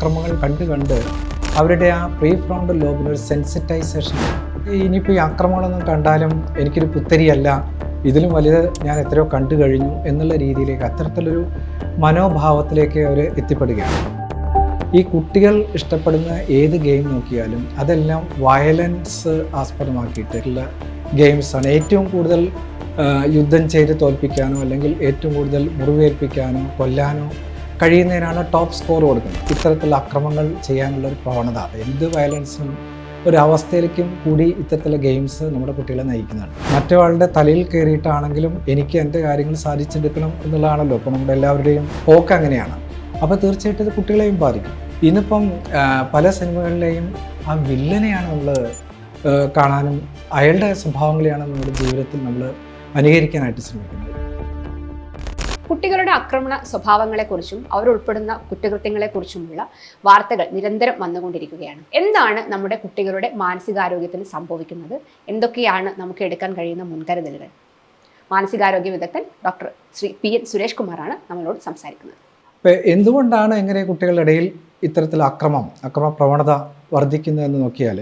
അക്രമങ്ങൾ കണ്ട് കണ്ട് അവരുടെ ആ പ്രീ ഫ്രോണ്ടൽ ലോബിന് ഒരു സെൻസിറ്റൈസേഷൻ ഇനിയിപ്പോൾ ഈ അക്രമങ്ങളൊന്നും കണ്ടാലും എനിക്കൊരു പുത്തരിയല്ല. ഇതിലും വലുത് ഞാൻ എത്രയോ കണ്ടു കഴിഞ്ഞു എന്നുള്ള രീതിയിലേക്ക് അത്തരത്തിലൊരു മനോഭാവത്തിലേക്ക് അവർ എത്തിപ്പെടുകയാണ്. ഈ കുട്ടികൾ ഇഷ്ടപ്പെടുന്ന ഏത് ഗെയിം നോക്കിയാലും അതെല്ലാം വയലൻസ് ആസ്പദമാക്കിയിട്ടുള്ള ഗെയിംസാണ് ഏറ്റവും കൂടുതൽ യുദ്ധം ചെയ്ത് തോൽപ്പിക്കാനോ അല്ലെങ്കിൽ ഏറ്റവും കൂടുതൽ മുറിവേൽപ്പിക്കാനോ കൊല്ലാനോ കഴിയുന്നതിനാണ് ടോപ്പ് സ്കോർ കൊടുക്കുന്നത്. ഇത്തരത്തിലുള്ള അക്രമങ്ങൾ ചെയ്യാനുള്ള ഒരു പ്രവണത. എന്ത് വയലൻസിനും ഒരു അവസ്ഥയിലേക്കും കൂടി ഇത്തരത്തിലുള്ള ഗെയിംസ് നമ്മുടെ കുട്ടികളെ നയിക്കുന്നുണ്ട്. മറ്റൊരാളുടെ തലയിൽ കയറിയിട്ടാണെങ്കിലും എനിക്ക് എന്റെ കാര്യങ്ങൾ സാധിച്ചെടുക്കണം എന്നുള്ളതാണല്ലോ. ഇപ്പോൾ നമ്മുടെ എല്ലാവരുടെയും പോക്ക് അങ്ങനെയാണ്. അപ്പോൾ തീർച്ചയായിട്ടും ഇത് കുട്ടികളെയും ബാധിക്കും. ഇന്നിപ്പം പല സിനിമകളിലെയും ആ വില്ലനെയാണ് നമ്മൾ കാണാനും അയാളുടെ സ്വഭാവങ്ങളെയാണ് നമ്മുടെ ജീവിതത്തിൽ നമ്മൾ അനുകരിക്കാനായിട്ട് ശ്രമിക്കുന്നത്. കുട്ടികളുടെ ആക്രമണ സ്വഭാവങ്ങളെക്കുറിച്ചും അവർ ഉൾപ്പെടുന്ന കുറ്റകൃത്യങ്ങളെക്കുറിച്ചുമുള്ള വാർത്തകൾ നിരന്തരം വന്നുകൊണ്ടിരിക്കുകയാണ്. എന്താണ് നമ്മുടെ കുട്ടികളുടെ മാനസികാരോഗ്യത്തിന് സംഭവിക്കുന്നത്? എന്തൊക്കെയാണ് നമുക്ക് എടുക്കാൻ കഴിയുന്ന മുൻകരുതലുകൾ? മാനസികാരോഗ്യ വിദഗ്ധൻ doctor Shri P N Suresh കുമാറാണ് നമ്മളോട് സംസാരിക്കുന്നത്. എന്തുകൊണ്ടാണ് എങ്ങനെ കുട്ടികളുടെ ഇടയിൽ ഇത്തരത്തിൽ അക്രമം അക്രമ പ്രവണത വർദ്ധിക്കുന്നതെന്ന് നോക്കിയാൽ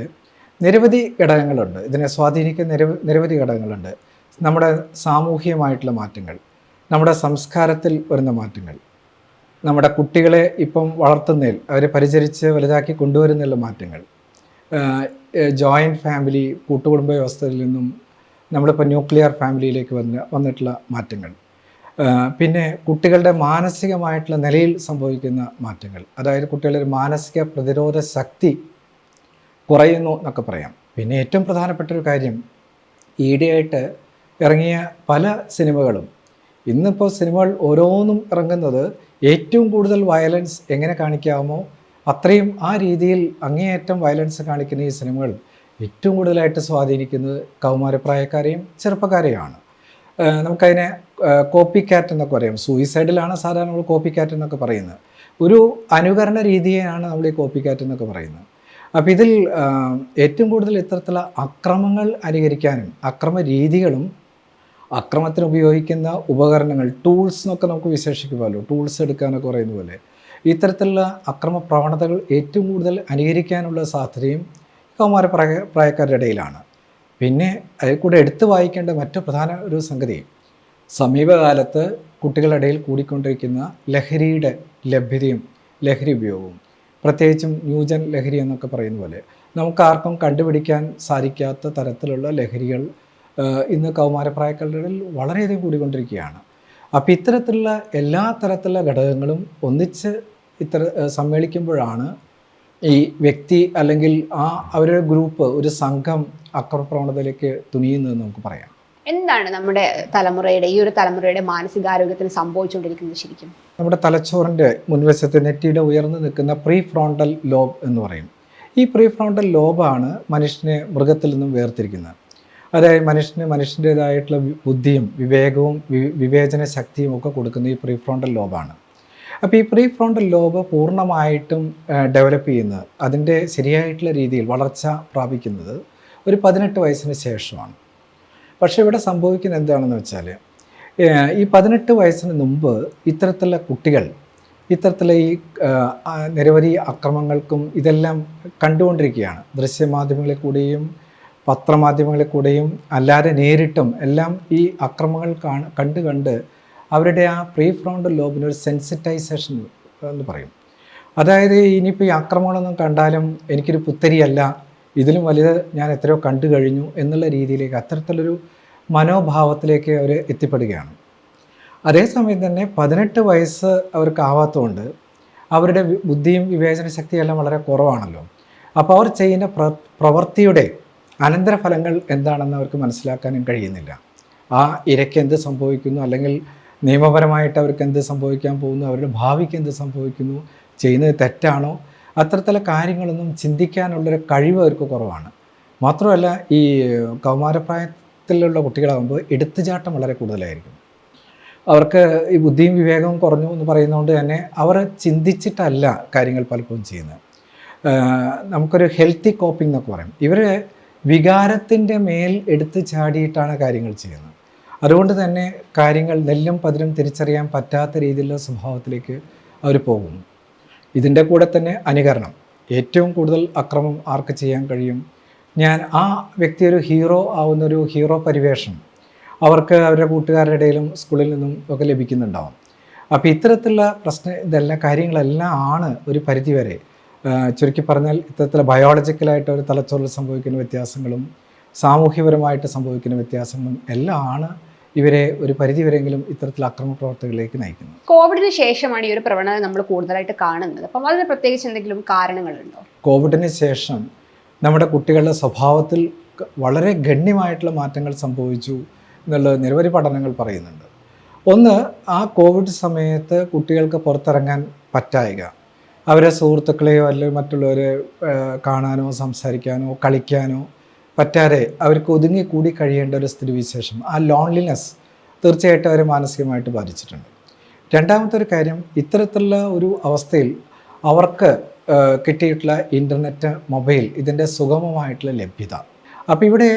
നിരവധി ഘടകങ്ങളുണ്ട്. ഇതിനെ സ്വാധീനിക്കുന്ന നിരവ നിരവധി ഘടകങ്ങളുണ്ട്. നമ്മുടെ സാമൂഹികമായിട്ടുള്ള മാറ്റങ്ങൾ നമ്മുടെ സംസ്കാരത്തിൽ വരുന്ന മാറ്റങ്ങൾ. നമ്മുടെ കുട്ടികളെ ഇപ്പം വളർത്തുന്നതിൽ അവരെ പരിചരിച്ച് വലുതാക്കി കൊണ്ടുവരുന്നതിലുള്ള മാറ്റങ്ങൾ. ജോയിന്റ് ഫാമിലി കൂട്ടുകുടുംബ വ്യവസ്ഥയിൽ നിന്നും നമ്മളിപ്പോൾ ന്യൂക്ലിയർ ഫാമിലിയിലേക്ക് വന്ന് വന്നിട്ടുള്ള മാറ്റങ്ങൾ. പിന്നെ കുട്ടികളുടെ മാനസികമായിട്ടുള്ള നിലയിൽ സംഭവിക്കുന്ന മാറ്റങ്ങൾ. അതായത് കുട്ടികളുടെ ഒരു മാനസിക പ്രതിരോധ ശക്തി കുറയുന്നു എന്നൊക്കെ പറയാം. പിന്നെ ഏറ്റവും പ്രധാനപ്പെട്ട ഒരു കാര്യം ഈയിടെയായിട്ട് ഇറങ്ങിയ പല സിനിമകളും ഇന്നിപ്പോൾ സിനിമകൾ ഓരോന്നും ഇറങ്ങുന്നത് ഏറ്റവും കൂടുതൽ വയലൻസ് എങ്ങനെ കാണിക്കാമോ അത്രയും ആ രീതിയിൽ അങ്ങേയറ്റം വയലൻസ് കാണിക്കുന്ന ഈ സിനിമകൾ ഏറ്റവും കൂടുതലായിട്ട് സ്വാധീനിക്കുന്നത് കൗമാരപ്രായക്കാരെയും ചെറുപ്പക്കാരെയുമാണ്. നമുക്കതിനെ കോപ്പി കാറ്റ് എന്നൊക്കെ പറയാം. സൂയിസൈഡിലാണ് സാധാരണ നമ്മൾ കോപ്പി കാറ്റ് എന്നൊക്കെ പറയുന്നത്. ഒരു അനുകരണ രീതിയെയാണ് നമ്മൾ ഈ കോപ്പി കാറ്റ് എന്നൊക്കെ പറയുന്നത്. അപ്പോൾ ഇതിൽ ഏറ്റവും കൂടുതൽ ഇത്തരത്തിലുള്ള അക്രമങ്ങൾ അനുകരിക്കാനും അക്രമ രീതികളും അക്രമത്തിന് ഉപയോഗിക്കുന്ന ഉപകരണങ്ങൾ ടൂൾസ് എന്നൊക്കെ നമുക്ക് വിശേഷിക്കുമല്ലോ ടൂൾസ് എടുക്കാനൊക്കെ പറയുന്ന പോലെ. ഇത്തരത്തിലുള്ള അക്രമ പ്രവണതകൾ ഏറ്റവും കൂടുതൽ അനുകരിക്കാനുള്ള സാധ്യതയും കൗമാര പ്രായ പ്രായക്കാരുടെ ഇടയിലാണ്. പിന്നെ അതിൽ കൂടെ എടുത്തു വായിക്കേണ്ട മറ്റു പ്രധാന ഒരു സംഗതി സമീപകാലത്ത് കുട്ടികളുടെ ഇടയിൽ കൂടിക്കൊണ്ടിരിക്കുന്ന ലഹരിയുടെ ലഭ്യതയും ലഹരി ഉപയോഗവും പ്രത്യേകിച്ചും ന്യൂജൻ ലഹരി എന്നൊക്കെ പറയുന്ന പോലെ. നമുക്ക് ആർക്കും കണ്ടുപിടിക്കാൻ സാധിക്കാത്ത തരത്തിലുള്ള ലഹരികൾ ഇന്ന് കൗമാരപ്രായക്കാരുടെ ഇടയിൽ വളരെയധികം കൂടിക്കൊണ്ടിരിക്കുകയാണ്. അപ്പോൾ ഇത്തരത്തിലുള്ള എല്ലാ തരത്തിലുള്ള ഘടകങ്ങളും ഒന്നിച്ച് ഇത്തര സമ്മേളിക്കുമ്പോഴാണ് ഈ വ്യക്തി അല്ലെങ്കിൽ ആ അവരുടെ ഗ്രൂപ്പ് ഒരു സംഘം അക്രമപ്രവണതയിലേക്ക് തുനിയുന്നതെന്ന് നമുക്ക് പറയാം. എന്താണ് നമ്മുടെ തലമുറയുടെ ഈ ഒരു തലമുറയുടെ മാനസികാരോഗ്യത്തിന് സംഭവിച്ചുകൊണ്ടിരിക്കുന്നത് ശരിക്കും? നമ്മുടെ തലച്ചോറിന്റെ മുൻവശത്ത് നെറ്റിയുടെ ഉയർന്നു നിൽക്കുന്ന പ്രീ ഫ്രോണ്ടൽ ലോബ് എന്ന് പറയും. ഈ പ്രീ ഫ്രോണ്ടൽ ലോബാണ് മനുഷ്യനെ മൃഗത്തിൽ നിന്നും വേർതിരിക്കുന്നത്. അതായത് മനുഷ്യന് മനുഷ്യന്റേതായിട്ടുള്ള ബുദ്ധിയും വിവേകവും വിവേചന ശക്തിയും ഒക്കെ കൊടുക്കുന്ന ഈ പ്രീ ഫ്രോണ്ടൽ ലോബാണ് അപ്പോൾ ഈ പ്രീ ഫ്രോണ്ടൽ ലോബ് പൂർണമായിട്ടും ഡെവലപ്പ് ചെയ്യുന്നത് അതിന്റെ ശരിയായിട്ടുള്ള രീതിയിൽ വളർച്ച പ്രാപിക്കുന്നത് ഒരു പതിനെട്ട് വയസ്സിന് ശേഷമാണ്. പക്ഷേ ഇവിടെ സംഭവിക്കുന്നത് എന്താണെന്ന് വെച്ചാൽ ഈ പതിനെട്ട് വയസ്സിന് മുമ്പ് ഇത്തരത്തിലുള്ള കുട്ടികൾ ഇത്തരത്തിലുള്ള ഈ നിരവധി അക്രമങ്ങൾക്കും ഇതെല്ലാം കണ്ടുകൊണ്ടിരിക്കുകയാണ്. ദൃശ്യമാധ്യമങ്ങളിൽ കൂടെയും പത്രമാധ്യമങ്ങളിൽ കൂടെയും അല്ലാതെ നേരിട്ടും എല്ലാം ഈ അക്രമങ്ങൾ കാണ കണ്ട് കണ്ട് അവരുടെ ആ പ്രീ ഫ്രോണ്ടൽ ലോബിന് ഒരു സെൻസിറ്റൈസേഷൻ എന്ന് പറയും. അതായത് ഇനിയിപ്പോൾ ഈ അക്രമങ്ങളൊന്നും കണ്ടാലും എനിക്കൊരു പുത്തരിയല്ല ഇതിലും വലുത് ഞാൻ എത്രയോ കണ്ടു കഴിഞ്ഞു എന്നുള്ള രീതിയിലേക്ക് അത്തരത്തിലൊരു മനോഭാവത്തിലേക്ക് അവർ എത്തിപ്പെടുകയാണ്. അതേസമയം തന്നെ പതിനെട്ട് വയസ്സ് അവർക്കാവാത്തതുകൊണ്ട് അവരുടെ ബുദ്ധിയും വിവേചന ശക്തിയെല്ലാം വളരെ കുറവാണല്ലോ. അപ്പോൾ അവർ ചെയ്യുന്ന പ്ര പ്രവൃത്തിയുടെ അനന്തരഫലങ്ങൾ എന്താണെന്ന് അവർക്ക് മനസ്സിലാക്കാനും കഴിയുന്നില്ല. ആ ഇരയ്ക്ക് എന്ത് സംഭവിക്കുന്നു? അല്ലെങ്കിൽ നിയമപരമായിട്ട് അവർക്ക് എന്ത് സംഭവിക്കാൻ പോകുന്നു? അവരുടെ ഭാവിക്ക് എന്ത് സംഭവിക്കുന്നു? ചെയ്യുന്നത് തെറ്റാണോ? അത്തരത്തിലുള്ള കാര്യങ്ങളൊന്നും ചിന്തിക്കാനുള്ളൊരു കഴിവ് അവർക്ക് കുറവാണ്. മാത്രമല്ല ഈ കൗമാരപ്രായത്തിലുള്ള കുട്ടികളാകുമ്പോൾ എടുത്തുചാട്ടം വളരെ കൂടുതലായിരിക്കും. അവർക്ക് ഈ ബുദ്ധിയും വിവേകവും കുറഞ്ഞു എന്ന് പറയുന്നതുകൊണ്ട് തന്നെ അവർ ചിന്തിച്ചിട്ടല്ല കാര്യങ്ങൾ പലപ്പോഴും ചെയ്യുന്നത്. നമുക്കൊരു ഹെൽത്തി കോപ്പിംഗ് എന്നൊക്കെ പറയും. ഇവർ വികാരത്തിന്റെ മേൽ എടുത്ത് ചാടിയിട്ടാണ് കാര്യങ്ങൾ ചെയ്യുന്നത്. അതുകൊണ്ട് തന്നെ കാര്യങ്ങൾ നെല്ലും പതിരും തിരിച്ചറിയാൻ പറ്റാത്ത രീതിയിലുള്ള സ്വഭാവത്തിലേക്ക് അവർ പോകുന്നു. ഇതിന്റെ കൂടെ തന്നെ അനുകരണം. ഏറ്റവും കൂടുതൽ അക്രമം ആർക്ക് ചെയ്യാൻ കഴിയും? ഞാൻ ആ വ്യക്തി ഒരു ഹീറോ ആവുന്നൊരു ഹീറോ പരിവേഷം അവർക്ക് അവരുടെ കൂട്ടുകാരുടെ ഇടയിലും സ്കൂളിൽ നിന്നും ഒക്കെ ലഭിക്കുന്നുണ്ടാവും. അപ്പോൾ ഇത്തരത്തിലുള്ള പ്രശ്ന ഇതെല്ലാം കാര്യങ്ങളെല്ലാം ആണ് ഒരു പരിധിവരെ ചുരുക്കി പറഞ്ഞാൽ ഇത്തരത്തിലെ ബയോളജിക്കലായിട്ട് ഒരു തലച്ചോറിൽ സംഭവിക്കുന്ന വ്യത്യാസങ്ങളും സാമൂഹ്യപരമായിട്ട് സംഭവിക്കുന്ന വ്യത്യാസങ്ങളും എല്ലാം ആണ് ഇവരെ ഒരു പരിധിവരെങ്കിലും ഇത്തരത്തിൽ അക്രമ പ്രവർത്തികളിലേക്ക് നയിക്കുന്നത്. കോവിഡിന് ശേഷമാണ് ഈ ഒരു പ്രവണത നമ്മൾ കൂടുതലായിട്ട് കാണുന്നത്. അപ്പം അതിന് പ്രത്യേകിച്ച് എന്തെങ്കിലും കാരണങ്ങളുണ്ടോ? കോവിഡിന് ശേഷം നമ്മുടെ കുട്ടികളുടെ സ്വഭാവത്തിൽ വളരെ ഗണ്യമായിട്ടുള്ള മാറ്റങ്ങൾ സംഭവിച്ചു എന്നുള്ള നിരവധി പഠനങ്ങൾ പറയുന്നുണ്ട്. ഒന്ന് ആ കോവിഡ് സമയത്ത് കുട്ടികൾക്ക് പുറത്തിറങ്ങാൻ പറ്റായിക. അവരെ സുഹൃത്തുക്കളെയോ അല്ലെങ്കിൽ മറ്റുള്ളവരെ കാണാനോ സംസാരിക്കാനോ കളിക്കാനോ പറ്റാതെ അവർക്ക് ഒതുങ്ങി കൂടി കഴിയേണ്ട ഒരു സ്ഥിതിവിശേഷം ആ ലോൺലിനെസ് തീർച്ചയായിട്ടും അവരെ മാനസികമായിട്ട് ബാധിച്ചിട്ടുണ്ട്. രണ്ടാമത്തെ ഒരു കാര്യം ഇത്തരത്തിലുള്ള ഒരു അവസ്ഥയിൽ അവർക്ക് കിട്ടിയിട്ടുള്ള ഇന്റർനെറ്റ് മൊബൈൽ ഇതിന്റെ സുഗമമായിട്ടുള്ള ലഭ്യത. അപ്പോൾ ഇവിടെ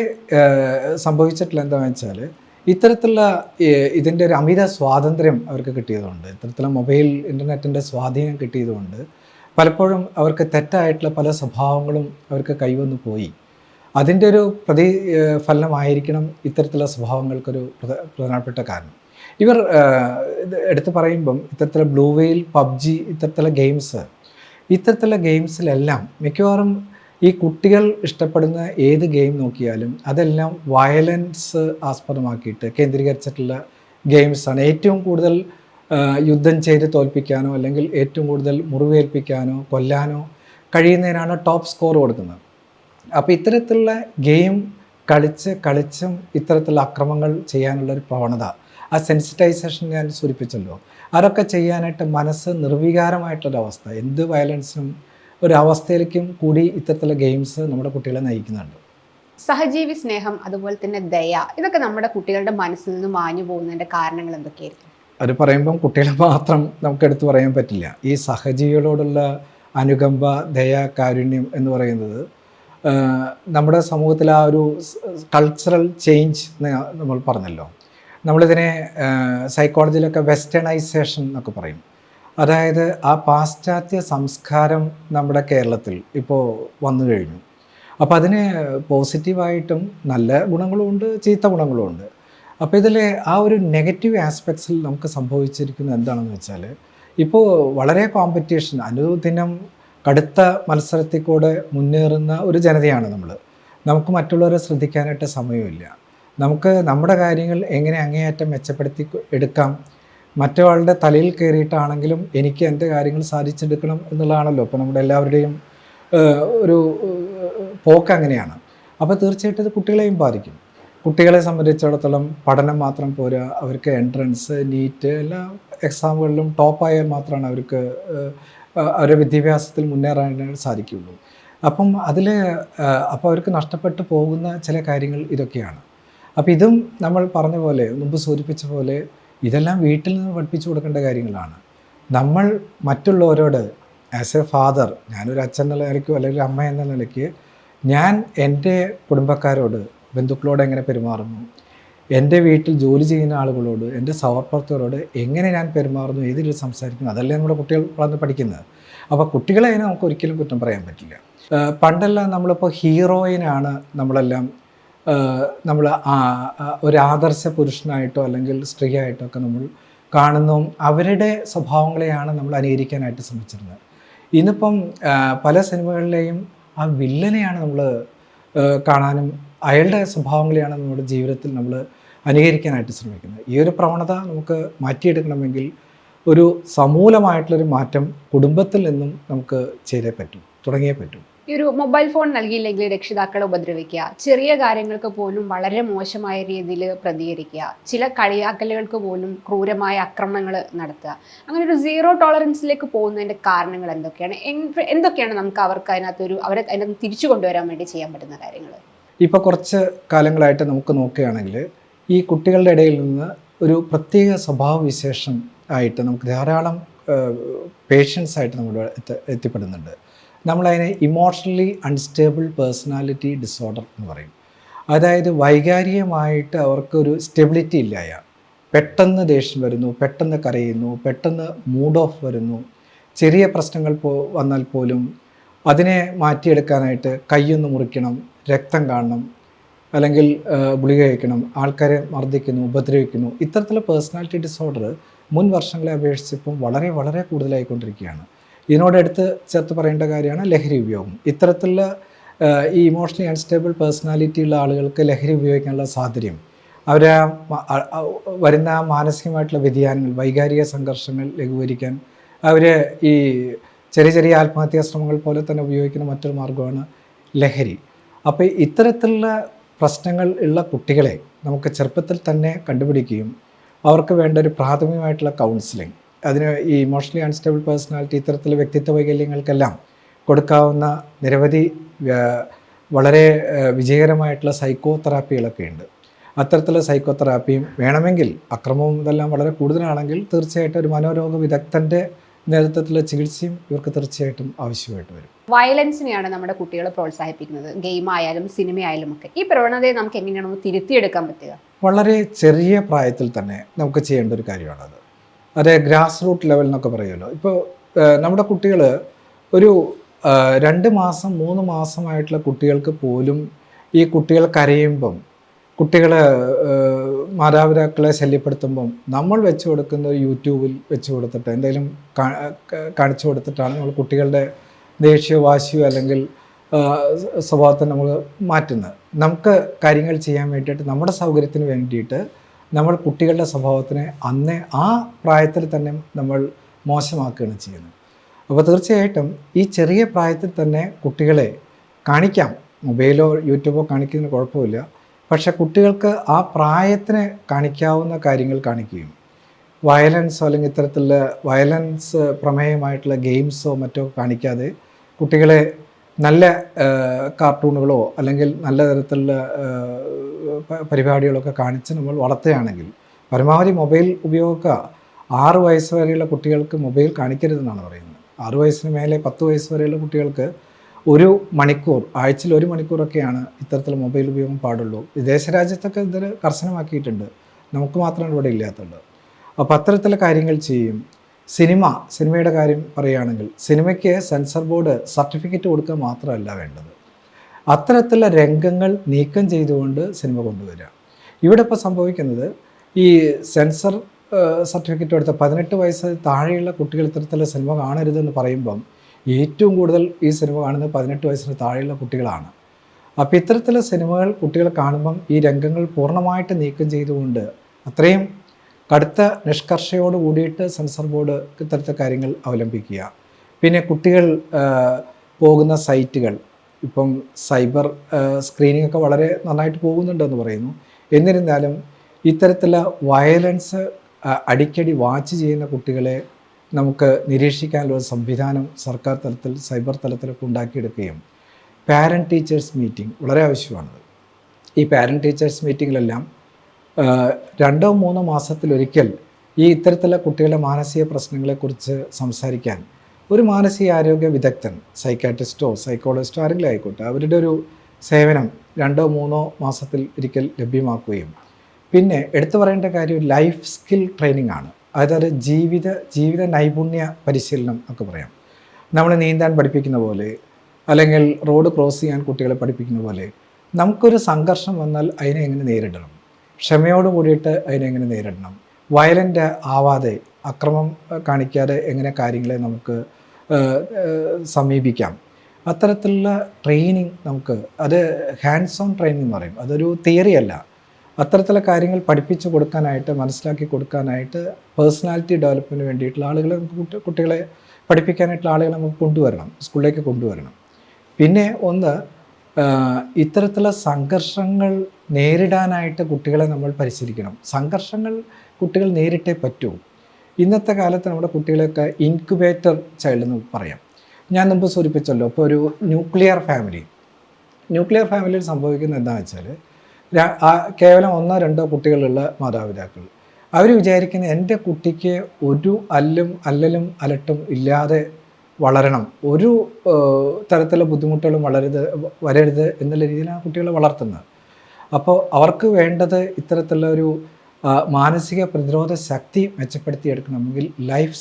സംഭവിച്ചിട്ടുള്ള എന്താണെന്ന് വെച്ചാൽ ഇത്തരത്തിലുള്ള ഇതിന്റെ ഒരു അമിത സ്വാതന്ത്ര്യം അവർക്ക് കിട്ടിയതുകൊണ്ട് ഇത്തരത്തിലുള്ള മൊബൈൽ ഇന്റർനെറ്റിന്റെ സ്വാധീനം കിട്ടിയതുകൊണ്ട് പലപ്പോഴും അവർക്ക് തെറ്റായിട്ടുള്ള പല സ്വഭാവങ്ങളും അവർക്ക് കൈവന്നു പോയി. അതിന്റെ ഒരു പ്രതി ഫലമായിരിക്കണം ഇത്തരത്തിലുള്ള സ്വഭാവങ്ങൾക്കൊരു പ്രധാനപ്പെട്ട കാരണം. ഇവർ എടുത്തു പറയുമ്പം ഇത്തരത്തിലുള്ള ബ്ലൂ വെയിൽ പബ്ജി ഇത്തരത്തിലുള്ള ഗെയിംസ് ഇത്തരത്തിലുള്ള ഗെയിംസിലെല്ലാം മിക്കവാറും ഈ കുട്ടികൾ ഇഷ്ടപ്പെടുന്ന ഏത് ഗെയിം നോക്കിയാലും അതെല്ലാം വയലൻസ് ആസ്പദമാക്കിയിട്ട് കേന്ദ്രീകരിച്ചിട്ടുള്ള ഗെയിംസാണ്. ഏറ്റവും കൂടുതൽ യുദ്ധം ചെയ്ത് തോൽപ്പിക്കാനോ അല്ലെങ്കിൽ ഏറ്റവും കൂടുതൽ മുറിവേൽപ്പിക്കാനോ കൊല്ലാനോ കഴിയുന്നതിനാണ് ടോപ്പ് സ്കോർ കൊടുക്കുന്നത്. അപ്പോൾ ഇത്തരത്തിലുള്ള ഗെയിം കളിച്ച് കളിച്ചും ഇത്തരത്തിലുള്ള അക്രമങ്ങൾ ചെയ്യാനുള്ളൊരു പ്രവണത ആ സെൻസിറ്റൈസേഷൻ ഞാൻ സൂചിപ്പിച്ചല്ലോ. അതൊക്കെ ചെയ്യാനായിട്ട് മനസ്സ് നിർവികാരമായിട്ടൊരവസ്ഥ എന്ത് വയലൻസിനും ഒരു അവസ്ഥയിലേക്കും കൂടി ഇത്തരത്തിലുള്ള ഗെയിംസ് നമ്മുടെ കുട്ടികളെ നയിക്കുന്നുണ്ട്. സഹജീവി സ്നേഹം അതുപോലെ തന്നെ ദയ ഇതൊക്കെ നമ്മുടെ കുട്ടികളുടെ മനസ്സിൽ നിന്ന് മാഞ്ഞു പോകുന്നതിന്റെ കാരണങ്ങൾ എന്തൊക്കെയായിരിക്കും? അത് പറയുമ്പം കുട്ടികളെ മാത്രം നമുക്ക് എടുത്തു പറയാൻ പറ്റില്ല. ഈ സഹജീവികളോടുള്ള അനുകമ്പ ദയ കാരുണ്യം എന്ന് പറയുന്നത് നമ്മുടെ സമൂഹത്തിൽ ആ ഒരു കൾച്ചറൽ ചേഞ്ച് നമ്മൾ പറഞ്ഞല്ലോ. നമ്മളിതിനെ സൈക്കോളജിയിലൊക്കെ വെസ്റ്റേണൈസേഷൻ എന്നൊക്കെ പറയും. അതായത് ആ പാശ്ചാത്യ സംസ്കാരം നമ്മുടെ കേരളത്തിൽ ഇപ്പോൾ വന്നു കഴിഞ്ഞു. അപ്പോൾ അതിന് പോസിറ്റീവായിട്ടും നല്ല ഗുണങ്ങളുമുണ്ട് ചീത്ത ഗുണങ്ങളും ഉണ്ട്. അപ്പോൾ ഇതിൽ ആ ഒരു നെഗറ്റീവ് ആസ്പെക്ട്സിൽ നമുക്ക് സംഭവിച്ചിരിക്കുന്നത് എന്താണെന്ന് വെച്ചാൽ ഇപ്പോൾ വളരെ കോമ്പറ്റീഷൻ അനുദിനം കടുത്ത മത്സരത്തിൽ കൂടെ മുന്നേറുന്ന ഒരു ജനതയാണ് നമ്മൾ നമുക്ക് മറ്റുള്ളവരെ ശ്രദ്ധിക്കാനായിട്ട് സമയമില്ല. നമുക്ക് നമ്മുടെ കാര്യങ്ങൾ എങ്ങനെ അങ്ങേയറ്റം മെച്ചപ്പെടുത്തി എടുക്കാം? മറ്റൊരാളുടെ തലയിൽ കയറിയിട്ടാണെങ്കിലും എനിക്ക് എന്റെ കാര്യങ്ങൾ സാധിച്ചെടുക്കണം എന്നുള്ളതാണല്ലോ. ഇപ്പോൾ നമ്മുടെ എല്ലാവരുടെയും ഒരു പോക്ക് അങ്ങനെയാണ്. അപ്പോൾ തീർച്ചയായിട്ടും ഇത് കുട്ടികളെയും ബാധിക്കും. കുട്ടികളെ സംബന്ധിച്ചിടത്തോളം പഠനം മാത്രം പോരാ അവർക്ക് എൻട്രൻസ് നീറ്റ് എല്ലാ എക്സാമുകളിലും ടോപ്പായാൽ മാത്രമാണ് അവർക്ക് അവരുടെ വിദ്യാഭ്യാസത്തിൽ മുന്നേറാനായിട്ട് സാധിക്കുകയുള്ളൂ. അപ്പം അതിൽ അപ്പോൾ അവർക്ക് നഷ്ടപ്പെട്ടു പോകുന്ന ചില കാര്യങ്ങൾ ഇതൊക്കെയാണ്. അപ്പോൾ ഇതും നമ്മൾ പറഞ്ഞ പോലെ മുമ്പ് സൂചിപ്പിച്ച പോലെ ഇതെല്ലാം വീട്ടിൽ നിന്ന് പഠിപ്പിച്ചു കൊടുക്കേണ്ട കാര്യങ്ങളാണ്. നമ്മൾ മറ്റുള്ളവരോട് ആസ് എ ഫാദർ ഞാനൊരു അച്ഛൻ എന്നുള്ള നിലയ്ക്കോ അല്ലെങ്കിൽ അമ്മ എന്ന നിലയ്ക്ക് ഞാൻ എന്റെ കുടുംബക്കാരോട് ബന്ധുക്കളോട് എങ്ങനെ പെരുമാറുന്നു? എന്റെ വീട്ടിൽ ജോലി ചെയ്യുന്ന ആളുകളോട് എന്റെ സഹപ്രവർത്തകരോട് എങ്ങനെ ഞാൻ പെരുമാറുന്നു? ഏതിൽ സംസാരിക്കുന്നു? അതല്ലേ നമ്മുടെ കുട്ടികൾ വളർന്ന് പഠിക്കുന്നത്. അപ്പോൾ കുട്ടികളെ അതിനെ നമുക്ക് ഒരിക്കലും കുറ്റം പറയാൻ പറ്റില്ല. പണ്ടെല്ലാം നമ്മളിപ്പോൾ ഹീറോയിനാണ് നമ്മളെല്ലാം നമ്മൾ ഒരു ആദർശ പുരുഷനായിട്ടോ അല്ലെങ്കിൽ സ്ത്രീ ആയിട്ടോ ഒക്കെ നമ്മൾ കാണുന്നു. അവരുടെ സ്വഭാവങ്ങളെയാണ് നമ്മൾ അനുകരിക്കാനായിട്ട് ശ്രമിച്ചിരുന്നത്. ഇന്നിപ്പം പല സിനിമകളിലെയും ആ വില്ലനെയാണ് നമ്മൾ കാണാനും അയാളുടെ സ്വഭാവങ്ങളെയാണ് നമ്മുടെ ജീവിതത്തിൽ നമ്മൾ അനുകരിക്കാനായിട്ട് ശ്രമിക്കുന്നത്. ഈ ഒരു പ്രവണത നമുക്ക് മാറ്റിയെടുക്കണമെങ്കിൽ ഒരു സമൂലമായിട്ടുള്ളൊരു മാറ്റം കുടുംബത്തിൽ നിന്നും നമുക്ക് ചെയ്തേ പറ്റും തുടങ്ങിയേ പറ്റും. ഈ ഒരു മൊബൈൽ ഫോൺ നൽകിയില്ലെങ്കിൽ രക്ഷിതാക്കളെ ഉപദ്രവിക്കുക ചെറിയ കാര്യങ്ങൾക്ക് പോലും വളരെ മോശമായ രീതിയിൽ പ്രതികരിക്കുക ചില കളിയാക്കലുകൾക്ക് പോലും ക്രൂരമായ ആക്രമണങ്ങൾ നടത്തുക അങ്ങനെ ഒരു സീറോ ടോളറൻസിലേക്ക് പോകുന്നതിന്റെ കാരണങ്ങൾ എന്തൊക്കെയാണ്? എന്തൊക്കെയാണ് നമുക്ക് അവർക്ക് അതിനകത്തൊരു അവരെ അതിനകത്ത് തിരിച്ചു കൊണ്ടുവരാൻ വേണ്ടി ചെയ്യാൻ പറ്റുന്ന കാര്യങ്ങൾ ഇപ്പോൾ കുറച്ച് കാലങ്ങളായിട്ട് നമുക്ക് നോക്കുകയാണെങ്കിൽ ഈ കുട്ടികളുടെ ഇടയിൽ നിന്ന് ഒരു പ്രത്യേക സ്വഭാവവിശേഷം ആയിട്ട് നമുക്ക് ധാരാളം പേഷ്യൻസ് ആയിട്ട് നമ്മൾ എത്ത എത്തിപ്പെടുന്നുണ്ട്. നമ്മളതിനെ ഇമോഷണലി അൺസ്റ്റേബിൾ പേഴ്സണാലിറ്റി ഡിസോർഡർ എന്ന് പറയും. അതായത് വൈകാരികമായിട്ട് അവർക്കൊരു സ്റ്റെബിലിറ്റി ഇല്ലായ പെട്ടെന്ന് ദേഷ്യം വരുന്നു പെട്ടെന്ന് കരയുന്നു പെട്ടെന്ന് മൂഡ് ഓഫ് വരുന്നു ചെറിയ പ്രശ്നങ്ങൾ പോ വന്നാൽ പോലും അതിനെ മാറ്റിയെടുക്കാനായിട്ട് കൈയൊന്ന് മുറിക്കണം രക്തം കാണണം അല്ലെങ്കിൽ ഗുളിക കഴിക്കണം ആൾക്കാരെ മർദ്ദിക്കുന്നു ഉപദ്രവിക്കുന്നു. ഇത്തരത്തിലുള്ള പേഴ്സണാലിറ്റി ഡിസോർഡർ മുൻ വർഷങ്ങളെ അപേക്ഷിച്ച് ഇപ്പം വളരെ വളരെ കൂടുതലായിക്കൊണ്ടിരിക്കുകയാണ്. ഇതിനോടടുത്ത് ചേർത്ത് പറയേണ്ട കാര്യമാണ് ലഹരി ഉപയോഗം. ഇത്തരത്തിലുള്ള ഈ ഇമോഷണലി അൺസ്റ്റേബിൾ പേഴ്സണാലിറ്റി ഉള്ള ആളുകൾക്ക് ലഹരി ഉപയോഗിക്കാനുള്ള ആ- ആ വരുന്ന മാനസികമായിട്ടുള്ള വ്യതിയാനങ്ങൾ വൈകാരിക സംഘർഷങ്ങൾ ലഘൂകരിക്കാൻ അവർ ഈ ചെറിയ ചെറിയ ആത്മഹത്യാ ശ്രമങ്ങൾ പോലെ തന്നെ ഉപയോഗിക്കുന്ന മറ്റൊരു മാർഗമാണ് ലഹരി. അപ്പോൾ ഇത്തരത്തിലുള്ള പ്രശ്നങ്ങൾ ഉള്ള കുട്ടികളെ നമുക്ക് ചെറുപ്പത്തിൽ തന്നെ കണ്ടുപിടിക്കുകയും അവർക്ക് വേണ്ട ഒരു പ്രാഥമികമായിട്ടുള്ള കൗൺസിലിംഗ് അതിന് ഈ ഇമോഷണലി അൺസ്റ്റേബിൾ പേഴ്സണാലിറ്റി ഇത്തരത്തിലുള്ള വ്യക്തിത്വ വൈകല്യങ്ങൾക്കെല്ലാം കൊടുക്കാവുന്ന നിരവധി വളരെ വിജയകരമായിട്ടുള്ള സൈക്കോ തെറാപ്പികളൊക്കെ ഉണ്ട്. അത്തരത്തിലുള്ള സൈക്കോ തെറാപ്പിയും വേണമെങ്കിൽ അക്രമവും ഇതെല്ലാം വളരെ കൂടുതലാണെങ്കിൽ തീർച്ചയായിട്ടും ഒരു മനോരോഗ വിദഗ്ധന്റെ നേതൃത്വത്തിലുള്ള ചികിത്സയും ഇവർക്ക് തീർച്ചയായിട്ടും ആവശ്യമായിട്ട് വരും. വയലൻസിനെയാണ് നമ്മുടെ കുട്ടികൾ പ്രോത്സാഹിപ്പിക്കുന്നത്. ഗെയിം ആയാലും സിനിമ ആയാലും ഒക്കെ. ഈ പ്രവണതയെ നമുക്ക് എങ്ങനെയാണ് തിരുത്തിയെടുക്കാൻ പറ്റുക? വളരെ ചെറിയ പ്രായത്തിൽ തന്നെ നമുക്ക് ചെയ്യേണ്ട ഒരു കാര്യമാണത് അത്. ഗ്രാസ് റൂട്ട് ലെവൽ എന്നൊക്കെ പറയുമല്ലോ. ഇപ്പോൾ നമ്മുടെ കുട്ടികൾ ഒരു രണ്ട് മാസം മൂന്ന് മാസമായിട്ടുള്ള കുട്ടികൾക്ക് പോലും ഈ കുട്ടികൾ കരയുമ്പം കുട്ടികൾ മാതാപിതാക്കളെ ശല്യപ്പെടുത്തുമ്പം നമ്മൾ വെച്ച് കൊടുക്കുന്ന യൂട്യൂബിൽ വെച്ച് കൊടുത്തിട്ട് എന്തെങ്കിലും കാണിച്ചു കൊടുത്തിട്ടാണ് നമ്മൾ കുട്ടികളുടെ ദേഷ്യമോ വാശിയോ അല്ലെങ്കിൽ സ്വഭാവത്തെ നമ്മൾ മാറ്റുന്നത് നമുക്ക് കാര്യങ്ങൾ ചെയ്യാൻ വേണ്ടിയിട്ട് നമ്മുടെ സൗകര്യത്തിന് വേണ്ടിയിട്ട് നമ്മൾ കുട്ടികളുടെ സ്വഭാവത്തിനെ അന്നേ ആ പ്രായത്തിൽ തന്നെ നമ്മൾ മോശമാക്കുകയാണ് ചെയ്യുന്നത്. അപ്പോൾ തീർച്ചയായിട്ടും ഈ ചെറിയ പ്രായത്തിൽ തന്നെ കുട്ടികളെ കാണിക്കാം. മൊബൈലോ യൂട്യൂബോ കാണിക്കുന്നതിന് കുഴപ്പമില്ല. പക്ഷേ കുട്ടികൾക്ക് ആ പ്രായത്തിന് കാണിക്കാവുന്ന കാര്യങ്ങൾ കാണിക്കുകയും വയലൻസോ അല്ലെങ്കിൽ ഇത്തരത്തിലുള്ള വയലൻസ് പ്രമേയമായിട്ടുള്ള ഗെയിംസോ മറ്റോ കാണിക്കാതെ കുട്ടികളെ നല്ല കാർട്ടൂണുകളോ അല്ലെങ്കിൽ നല്ല തരത്തിലുള്ള പരിപാടികളൊക്കെ കാണിച്ച് നമ്മൾ വളർത്തുകയാണെങ്കിൽ പരമാവധി മൊബൈൽ ഉപയോഗിക്കുക. ആറ് വയസ്സ് വരെയുള്ള കുട്ടികൾക്ക് മൊബൈൽ കാണിക്കരുതെന്നാണ് പറയുന്നത്. ആറ് വയസ്സിന് മേലെ പത്ത് വയസ്സ് വരെയുള്ള കുട്ടികൾക്ക് ഒരു മണിക്കൂർ ആഴ്ചയിൽ ഒരു മണിക്കൂറൊക്കെയാണ് ഇത്തരത്തിലുള്ള മൊബൈൽ ഉപയോഗം പാടുള്ളൂ. വിദേശ രാജ്യത്തൊക്കെ ഇതിൽ കർശനമാക്കിയിട്ടുണ്ട്. നമുക്ക് മാത്രമാണ് ഇവിടെ ഇല്ലാത്തുള്ളത് അപ്പോൾ അത്തരത്തിലുള്ള കാര്യങ്ങൾ ചെയ്യും. സിനിമ സിനിമയുടെ കാര്യം പറയുകയാണെങ്കിൽ സിനിമയ്ക്ക് സെൻസർ ബോർഡ് സർട്ടിഫിക്കറ്റ് കൊടുക്കുക മാത്രമല്ല വേണ്ടത്. അത്തരത്തിലുള്ള രംഗങ്ങൾ നീക്കം ചെയ്തുകൊണ്ട് സിനിമ കൊണ്ടുവരിക. ഇവിടെ ഇപ്പോൾ സംഭവിക്കുന്നത് ഈ സെൻസർ സർട്ടിഫിക്കറ്റ് എടുത്ത പതിനെട്ട് വയസ്സ് താഴെയുള്ള കുട്ടികൾ ഇത്തരത്തിലുള്ള സിനിമ കാണരുതെന്ന് പറയുമ്പം ഏറ്റവും കൂടുതൽ ഈ സിനിമ കാണുന്നത് പതിനെട്ട് വയസ്സിന് താഴെയുള്ള കുട്ടികളാണ്. അപ്പോൾ ഇത്തരത്തിലുള്ള സിനിമകൾ കുട്ടികൾ കാണുമ്പം ഈ രംഗങ്ങൾ പൂർണമായിട്ട് നീക്കം ചെയ്തുകൊണ്ട് അത്രയും കടുത്ത നിഷ്കർഷയോട് കൂടിയിട്ട് സെൻസർ ബോർഡ് ഇത്തരത്തെ കാര്യങ്ങൾ അവലംബിക്കുക. പിന്നെ കുട്ടികൾ പോകുന്ന സൈറ്റുകൾ ഇപ്പം സൈബർ സ്ക്രീനിങ് ഒക്കെ വളരെ നന്നായിട്ട് പോകുന്നുണ്ടെന്ന് പറയുന്നു. എന്നിരുന്നാലും ഇത്തരത്തിലുള്ള വയലൻസ് അടിക്കടി വാച്ച് ചെയ്യുന്ന കുട്ടികളെ നമുക്ക് നിരീക്ഷിക്കാനുള്ള സംവിധാനം സർക്കാർ തലത്തിൽ സൈബർ തലത്തിലൊക്കെ ഉണ്ടാക്കിയെടുക്കുകയും പാരന്റ് ടീച്ചേഴ്സ് മീറ്റിംഗ് വളരെ ആവശ്യമാണത്. ഈ പാരന്റ് ടീച്ചേഴ്സ് മീറ്റിങ്ങിലെല്ലാം രണ്ടോ മൂന്നോ മാസത്തിലൊരിക്കൽ ഈ ഇത്തരത്തിലുള്ള കുട്ടികളുടെ മാനസിക പ്രശ്നങ്ങളെക്കുറിച്ച് സംസാരിക്കാൻ ഒരു മാനസിക ആരോഗ്യ വിദഗ്ധൻ സൈക്കാട്രിസ്റ്റോ സൈക്കോളജിസ്റ്റോ ആരെങ്കിലും ആയിക്കോട്ടെ അവരുടെ ഒരു സേവനം രണ്ടോ മൂന്നോ മാസത്തിൽ ഒരിക്കൽ ലഭ്യമാക്കുകയും. പിന്നെ എടുത്തു പറയേണ്ട കാര്യം ലൈഫ് സ്കിൽ ട്രെയിനിങ് ആണ്. അതായത് ജീവിത ജീവിത നൈപുണ്യ പരിശീലനം ഒക്കെ പറയാം. നമ്മൾ നീന്താൻ പഠിപ്പിക്കുന്ന പോലെ അല്ലെങ്കിൽ റോഡ് ക്രോസ് ചെയ്യാൻ കുട്ടികളെ പഠിപ്പിക്കുന്ന പോലെ നമുക്കൊരു സംഘർഷം വന്നാൽ അതിനെ എങ്ങനെ നേരിടണം? ക്ഷമയോട് കൂടിയിട്ട് അതിനെ എങ്ങനെ നേരിടണം? വയലന്റ് ആവാതെ അക്രമം കാണിക്കാതെ എങ്ങനെ കാര്യങ്ങളെ നമുക്ക് സമീപിക്കാം? അത്തരത്തിലുള്ള ട്രെയിനിങ് നമുക്ക് അത് ഹാൻഡ്സ് ഓൺ ട്രെയിനിങ് എന്ന് പറയും. അതൊരു തിയറി അല്ല. അത്തരത്തിലുള്ള കാര്യങ്ങൾ പഠിപ്പിച്ചു കൊടുക്കാനായിട്ട് മനസ്സിലാക്കി കൊടുക്കാനായിട്ട് പേഴ്സണാലിറ്റി ഡെവലപ്മെന്റിന് വേണ്ടിയിട്ടുള്ള ആളുകളെ നമുക്ക് കുട്ടി- കുട്ടികളെ പഠിപ്പിക്കാനായിട്ടുള്ള ആളുകളെ നമുക്ക് കൊണ്ടുവരണം. സ്കൂളിലേക്ക് കൊണ്ടുവരണം. പിന്നെ ഒന്ന് ഇത്തരത്തിലുള്ള സംഘർഷങ്ങൾ നേരിടാനായിട്ട് കുട്ടികളെ നമ്മൾ പരിശീലിക്കണം. സംഘർഷങ്ങൾ കുട്ടികൾ നേരിട്ടേ പറ്റൂ. ഇന്നത്തെ കാലത്ത് നമ്മുടെ കുട്ടികളെയൊക്കെ ഇൻക്യുബേറ്റർ ചൈൽഡ് എന്ന് പറയാം. ഞാൻ മുമ്പ് സൂചിപ്പിച്ചല്ലോ ഇപ്പോൾ ഒരു ന്യൂക്ലിയർ ഫാമിലി ന്യൂക്ലിയർ ഫാമിലിയിൽ സംഭവിക്കുന്നത് എന്താണെന്ന് വെച്ചാൽ കേവലം ഒന്നോ രണ്ടോ കുട്ടികളുള്ള മാതാപിതാക്കൾ. അവർ വിചാരിക്കുന്ന എന്റെ കുട്ടിക്ക് ഒരു അല്ലും അല്ലലും അലട്ടും ഇല്ലാതെ വളരണം. ഒരു തരത്തിലെ ബുദ്ധിമുട്ടുകളും വളരരുത് വരരുത് എന്നുള്ള രീതിയിലാണ് കുട്ടികളെ വളർത്തുന്നത്. അപ്പോൾ അവർക്ക് വേണ്ടത് ഇത്തരത്തിലുള്ള ഒരു മാനസിക പ്രതിരോധ ശക്തി മെച്ചപ്പെടുത്തിയെടുക്കണമെങ്കിൽ ലൈഫ്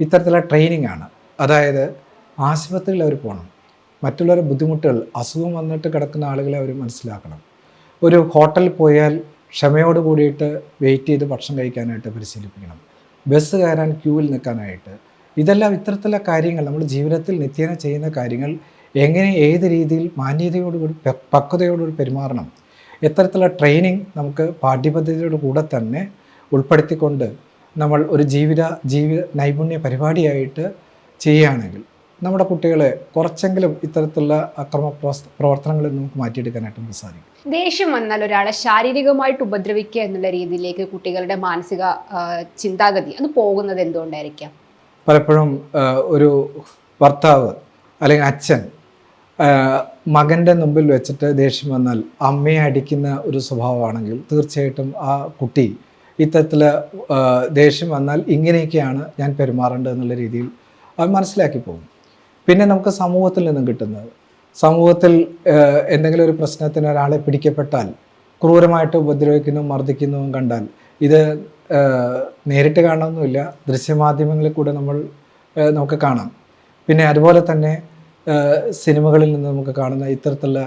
ഇത്തരത്തിലുള്ള ട്രെയിനിങ് ആണ്. അതായത് ആശുപത്രിയിൽ അവർ പോകണം. മറ്റുള്ളവരുടെ ബുദ്ധിമുട്ടുകൾ അസുഖം വന്നിട്ട് കിടക്കുന്ന ആളുകളെ അവർ മനസ്സിലാക്കണം. ഒരു ഹോട്ടലിൽ പോയാൽ ക്ഷമയോട് കൂടിയിട്ട് വെയിറ്റ് ചെയ്ത് ഭക്ഷണം കഴിക്കാനായിട്ട് പരിശീലിപ്പിക്കണം. ബസ് കയറാൻ ക്യൂവിൽ നിൽക്കാനായിട്ട് ഇതെല്ലാം ഇത്തരത്തിലുള്ള കാര്യങ്ങൾ നമ്മൾ ജീവിതത്തിൽ നിത്യേന ചെയ്യുന്ന കാര്യങ്ങൾ എങ്ങനെ ഏത് രീതിയിൽ മാന്യതയോടുകൂടി പക്വതയോടുകൂടി പെരുമാറണം. ഇത്തരത്തിലുള്ള ട്രെയിനിങ് നമുക്ക് പാഠ്യപദ്ധതിയുടെ കൂടെ തന്നെ ഉൾപ്പെടുത്തിക്കൊണ്ട് നമ്മൾ ഒരു ജീവിത ജീവിത നൈപുണ്യ പരിപാടിയായിട്ട് ചെയ്യുകയാണെങ്കിൽ നമ്മുടെ കുട്ടികളെ കുറച്ചെങ്കിലും ഇത്തരത്തിലുള്ള അക്രമ പ്രവർത്തനങ്ങളിൽ നമുക്ക് മാറ്റിയെടുക്കാനായിട്ട് നമുക്ക് സാധിക്കും. ദേഷ്യം വന്നാൽ ഒരാളെ ശാരീരികമായിട്ട് ഉപദ്രവിക്കുക എന്നുള്ള രീതിയിലേക്ക് കുട്ടികളുടെ മാനസിക ചിന്താഗതി അത് പോകുന്നത് എന്തുകൊണ്ടായിരിക്കാം? പലപ്പോഴും ഒരു ഭർത്താവ് അല്ലെങ്കിൽ അച്ഛൻ മകന്റെ മുമ്പിൽ വെച്ചിട്ട് ദേഷ്യം വന്നാൽ അമ്മയെ അടിക്കുന്ന ഒരു സ്വഭാവമാണെങ്കിൽ തീർച്ചയായിട്ടും ആ കുട്ടി ഇത്തരത്തിൽ ദേഷ്യം വന്നാൽ ഇങ്ങനെയൊക്കെയാണ് ഞാൻ പെരുമാറേണ്ടത് എന്നുള്ള രീതിയിൽ അവൻ മനസ്സിലാക്കി പോകും. പിന്നെ നമുക്ക് സമൂഹത്തിൽ നിന്നും കിട്ടുന്നത്. സമൂഹത്തിൽ എന്തെങ്കിലും ഒരു പ്രശ്നത്തിന് ഒരാളെ പിടിക്കപ്പെട്ടാൽ ക്രൂരമായിട്ട് ഉപദ്രവിക്കുന്നതും മർദ്ദിക്കുന്നതും കണ്ടാൽ ഇത് നേരിട്ട് കാണണമെന്നില്ല ദൃശ്യമാധ്യമങ്ങളിൽ കൂടെ നമ്മൾ നമുക്ക് കാണാം. പിന്നെ അതുപോലെ തന്നെ സിനിമകളിൽ നിന്ന് നമുക്ക് കാണുന്ന ഇത്തരത്തിലുള്ള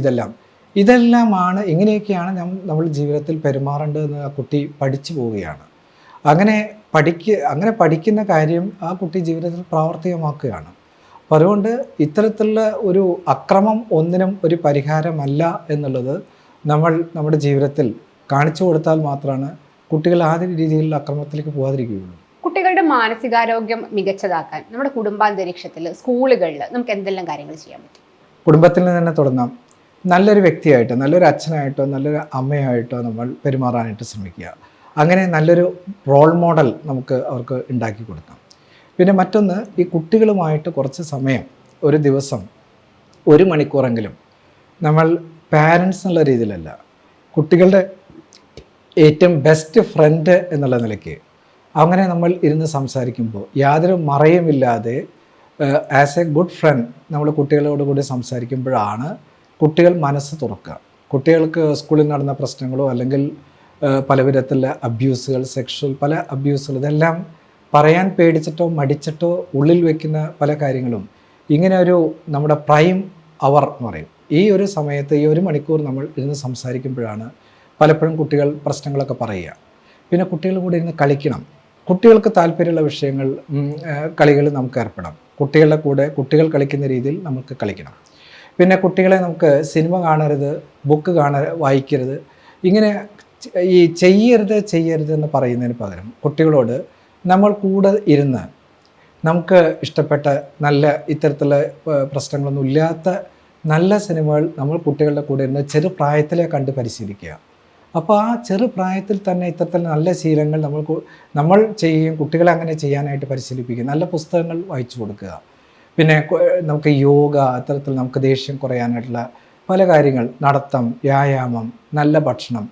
ഇതെല്ലാം. ഇതെല്ലാമാണ് ഇങ്ങനെയൊക്കെയാണ് നമ്മൾ ജീവിതത്തിൽ പെരുമാറേണ്ടതെന്ന് ആ കുട്ടി പഠിച്ചു പോവുകയാണ്. അങ്ങനെ പഠിക്ക് അങ്ങനെ പഠിക്കുന്ന കാര്യം ആ കുട്ടി ജീവിതത്തിൽ പ്രാവർത്തികമാക്കുകയാണ്. അപ്പം അതുകൊണ്ട് ഇത്തരത്തിലുള്ള ഒരു അക്രമം ഒന്നിനും ഒരു പരിഹാരമല്ല എന്നുള്ളത് നമ്മൾ നമ്മുടെ ജീവിതത്തിൽ കാണിച്ചു കൊടുത്താൽ മാത്രമാണ് കുട്ടികൾ ആ രീതിയിലുള്ള അക്രമത്തിലേക്ക് പോകാതിരിക്കുകയുള്ളൂ കുട്ടികളുടെ മാനസികാരോഗ്യം മികച്ചതാക്കാൻ നമ്മുടെ കുടുംബാന്തരീക്ഷത്തിൽ സ്കൂളുകളിൽ നമുക്ക് എന്തെല്ലാം കാര്യങ്ങൾ ചെയ്യാൻ പറ്റും? കുടുംബത്തിൽ നിന്ന് തന്നെ തുടങ്ങാം. നല്ലൊരു വ്യക്തിയായിട്ടോ നല്ലൊരു അച്ഛനായിട്ടോ നല്ലൊരു അമ്മയായിട്ടോ നമ്മൾ പെരുമാറാനായിട്ട് ശ്രമിക്കുക. അങ്ങനെ നല്ലൊരു റോൾ മോഡൽ നമുക്ക് അവർക്ക് ഉണ്ടാക്കി കൊടുക്കാം. പിന്നെ മറ്റൊന്ന് ഈ കുട്ടികളുമായിട്ട് കുറച്ച് സമയം ഒരു ദിവസം ഒരു മണിക്കൂറെങ്കിലും നമ്മൾ പാരൻസ് എന്നുള്ള രീതിയിലല്ല കുട്ടികളുടെ ഏറ്റവും ബെസ്റ്റ് ഫ്രണ്ട് എന്നുള്ള നിലയ്ക്ക്. അങ്ങനെ നമ്മൾ ഇരുന്ന് സംസാരിക്കുമ്പോൾ യാതൊരു മറയുമില്ലാതെ ആസ് എ ഗുഡ് ഫ്രണ്ട് നമ്മൾ കുട്ടികളോട് കൂടി സംസാരിക്കുമ്പോഴാണ് കുട്ടികൾ മനസ്സ് തുറക്കുക. കുട്ടികൾക്ക് സ്കൂളിൽ നടന്ന പ്രശ്നങ്ങളോ അല്ലെങ്കിൽ പലവിധത്തിലുള്ള പല വിധത്തിലുള്ള അബ്യൂസുകൾ സെക്ഷൽ പല അബ്യൂസുകൾ ഇതെല്ലാം പറയാൻ പേടിച്ചിട്ടോ മടിച്ചിട്ടോ ഉള്ളിൽ വെക്കുന്ന പല കാര്യങ്ങളും ഇങ്ങനെ ഒരു നമ്മുടെ പ്രൈം അവർ എന്ന് പറയും. ഈ ഒരു സമയത്ത് ഈ ഒരു മണിക്കൂർ നമ്മൾ ഇരുന്ന് സംസാരിക്കുമ്പോഴാണ് പലപ്പോഴും കുട്ടികൾ പ്രശ്നങ്ങളൊക്കെ പറയുക. പിന്നെ കുട്ടികൾ കൂടെ ഇരുന്ന് കളിക്കണം. കുട്ടികൾക്ക് താല്പര്യമുള്ള വിഷയങ്ങൾ കളികൾ നമുക്ക് ഏർപ്പെടാം. കുട്ടികളുടെ കൂടെ കുട്ടികൾ കളിക്കുന്ന രീതിയിൽ നമുക്ക് കളിക്കണം. പിന്നെ കുട്ടികളെ നമുക്ക് സിനിമ കാണരുത് ബുക്ക് കാണ വായിക്കരുത്. ഇങ്ങനെ ഈ ചെയ്യരുത് ചെയ്യരുത് എന്ന് പറയുന്നതിന് പകരം കുട്ടികളോട് നമ്മൾ കൂടെ ഇരുന്ന് നമുക്ക് ഇഷ്ടപ്പെട്ട നല്ല ഇത്തരത്തിലുള്ള പ്രശ്നങ്ങളൊന്നും ഇല്ലാത്ത നല്ല സിനിമകൾ നമ്മൾ കുട്ടികളുടെ കൂടെ ഇരുന്ന് ചെറുപ്രായത്തിലെ കണ്ട് പരിശീലിക്കുക. അപ്പോൾ ആ ചെറുപ്രായത്തിൽ തന്നെ ഇത്തരത്തിൽ നല്ല ശീലങ്ങൾ നമ്മൾ നമ്മൾ ചെയ്യുകയും കുട്ടികളെ അങ്ങനെ ചെയ്യാനായിട്ട് പരിശീലിപ്പിക്കുക നല്ല പുസ്തകങ്ങൾ വായിച്ചു കൊടുക്കുക. പിന്നെ നമുക്ക് യോഗ അത്തരത്തിൽ നമുക്ക് ദേഷ്യം കുറയാനായിട്ടുള്ള പല കാര്യങ്ങൾ നടത്തം വ്യായാമം നല്ല ഭക്ഷണം.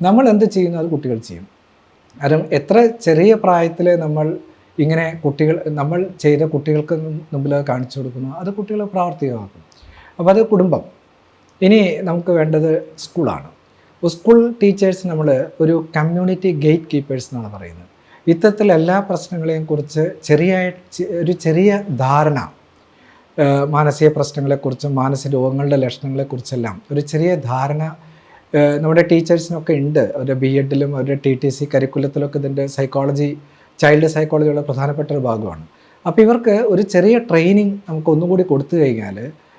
നമ്മൾ എന്ത് ചെയ്യുന്നു? അത് കുട്ടികൾ ചെയ്യും. കാരണം എത്ര ചെറിയ പ്രായത്തിൽ നമ്മൾ ഇങ്ങനെ കുട്ടികൾ നമ്മൾ ചെയ്ത കുട്ടികൾക്ക് മുമ്പിൽ കാണിച്ചു കൊടുക്കുന്നു. അത് കുട്ടികളെ പ്രാവർത്തികമാക്കും. അപ്പോൾ അത് കുടുംബം. ഇനി നമുക്ക് വേണ്ടത് സ്കൂളാണ്. സ്കൂൾ ടീച്ചേഴ്സ് നമ്മൾ ഒരു കമ്മ്യൂണിറ്റി ഗേറ്റ് കീപ്പേഴ്സ് എന്നാണ് പറയുന്നത്. ഇത്തരത്തിൽ എല്ലാ പ്രശ്നങ്ങളെയും കുറിച്ച് ചെറിയ ഒരു ചെറിയ ധാരണ മാനസിക പ്രശ്നങ്ങളെക്കുറിച്ചും മാനസിക രോഗങ്ങളുടെ ലക്ഷണങ്ങളെക്കുറിച്ചെല്ലാം ഒരു ചെറിയ ധാരണ നമ്മുടെ ടീച്ചേഴ്സിനൊക്കെ ഉണ്ട്. അവരുടെ ബി എഡിലും അവരുടെ ടി ടി സി കരിക്കുലത്തിലൊക്കെ ഇതിന്റെ സൈക്കോളജി ചൈൽഡ് സൈക്കോളജിയുടെ പ്രധാനപ്പെട്ട ഒരു ഭാഗമാണ്. അപ്പോൾ ഇവർക്ക് ഒരു ചെറിയ ട്രെയിനിങ് നമുക്ക് ഒന്നുകൂടി കൊടുത്തു കഴിഞ്ഞാൽ